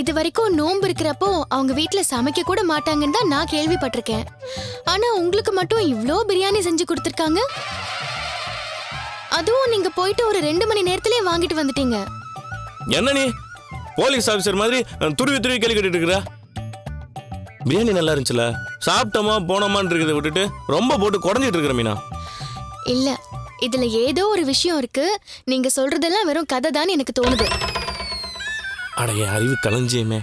இது வரைக்கும் நோன்பு இருக்கிறப்போ அவங்க வீட்ல சமைக்க கூட மாட்டாங்கன்னு தான் நான் கேள்விப்பட்டிருக்கேன். ஆனா உங்களுக்கு மட்டும் இவ்ளோ பிரியாணி செஞ்சு கொடுத்துருக்காங்க? அதுவும் நீங்க போயிட்டு ஒரு ரெண்டு மணி நேரத்திலே வாங்கிட்டு வந்துட்டீங்க. என்ன நீ? போலீஸ் ஆஃபீஸர் மாதிரி துருவி துருவி கேள்வி கேட்டுட்டு இருக்கிற? பிரியாணி நல்லா இருந்துச்சுல? சாப்பிட்டோமா போனோமான்னு இருக்கிறத விட்டுட்டு ரொம்ப போட்டு குடஞ்சிட்டு இருக்கிற மீனா? இல்ல இதுல ஏதோ ஒரு விஷயம் இருக்கு. நீங்க சொல்றதெல்லாம் வெறும் கதை தான் எனக்கு தோணுது. அடைய அறிவு களஞ்சியமே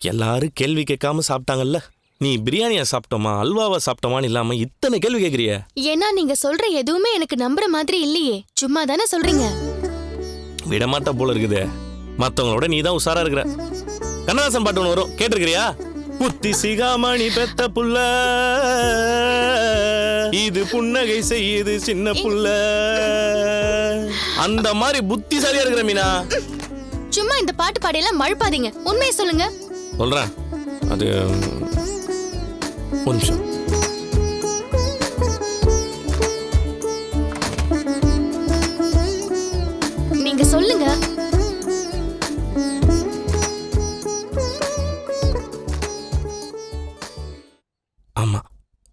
எல்லாரும் கேள்வி கேட்காம சாப்பிட்டாங்கல்ல? நீ பிரியாணியை சாப்பிட்டோமா அல்வாவை சாப்பிட்டோமான்னு இல்லாம இத்தனை கேள்வி கேட்குறிய? ஏன்னா நீங்க சொல்ற எதுவுமே எனக்கு நம்புற மாதிரி இல்லையே. சும்மா தானே சொல்றீங்க. விடமாட்ட போல இருக்குது. மத்தவங்களோட நீ தான் உஷாரா இருக்கிற. கண்ணதாசன் பாட்டு ஒன்று வரும். கேட்டிருக்கிறியா? புத்தி சிகாமணி பெத்த புள்ள. இது புன்னகை செய்யுது சின்ன புள்ள. அந்த மாதிரி புத்திசாலியா இருக்கிற மீனா? சும்மா இந்த பாட்டு பாடியெல்லாம் மழுப்பாதீங்க. உண்மையை சொல்லுங்க. சொல்றேன். அது ஒரு நிமிஷம். நீங்க சொல்லுங்க. ஆமா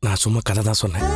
நான் சும்மா கதை தான் சொன்னேன்.